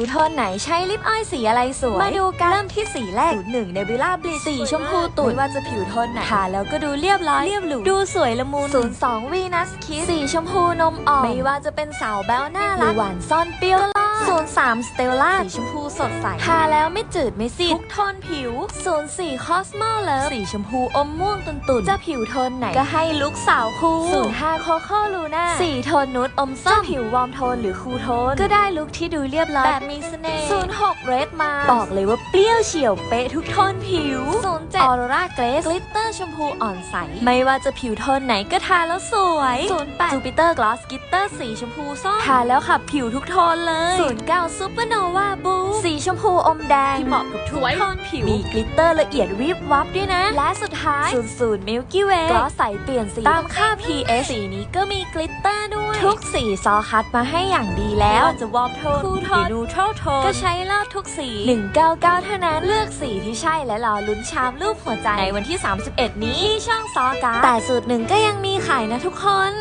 ดูโทนไหนใช้ลิปออยล์สีอะไรสวย มาดูกันเริ่มที่สีแรกสูตรหนึ่งเนบิล่าบลิสีชมพูตุ่นไม่ว่าจะผิวโทนไหนทาแล้วก็ดูเรียบร้อยเรียบหรูดูสวยละมุนศูนย์สองวีนัสคิสสีชมพูนมอ่อนไม่ว่าจะเป็นสาวแบ๊วน่ารักหรือหวานซ่อนเปรี้ยว ศูนย์สามสเตลล่าสีชมพูสดใสทาแล้วไม่จืดไม่ซีดทุกโทนผิวศูนย์สี่คอสโมเลิฟสีชมพูอมม่วงตุนๆจะผิวโทนไหนก็ให้ลุคสาวคูลศูนย์ห้าโคโค่ลูน่าสีโทนนุดอมส้มจะผิววอร์มโทนหรือคูลโทน ก็ได้ลุคที่ดูเรียบร้อยแบบมีเสน่ห์ศูนย์หกเรดมาบอกเลยว่าเปรี้ยวเฉียวเป๊ะทุกโทนผิวศูนย์เจ็ดออโรราเกรสกลิตเตอร์ชมพูอ่อนใส ไม่ว่าจะผิวโทนไหนก็ทาแล้วสวยศูนย์แปดจูปิเตอร์กลอสกิตเตอร์สีชมพูส้มทาแล้วขับผิวทุกโทนเลยศูนย์เก้าซูเปอร์โนวาบูสีชมพูอมแดง ที่เหมาะกับทุกโทนผิว มีกลิตเตอร์ละเอียดวิบวับด้วยนะ และสุดท้ายศูนย์ศูนย์มิลกี้เวย์กลอสใสเปลี่ยนสีตามค่า PS สีนี้ก็มีกลิตเตอร์ด้วย ทุกสีซอคัดมาให้อย่างดีแล้วจะวอร์มโทนคูลโทนหรือนูทรัลโทนก็ใช้เลือกทุกสี 199 เท่านั้นเลือกสีที่ใช่และรอลุ้นชามรูปหัวใจในวันที่ 31 นี้ที่ช่องซอการ์ดแต่สูตรหนึ่งก็ยังมีขายนะทุกคน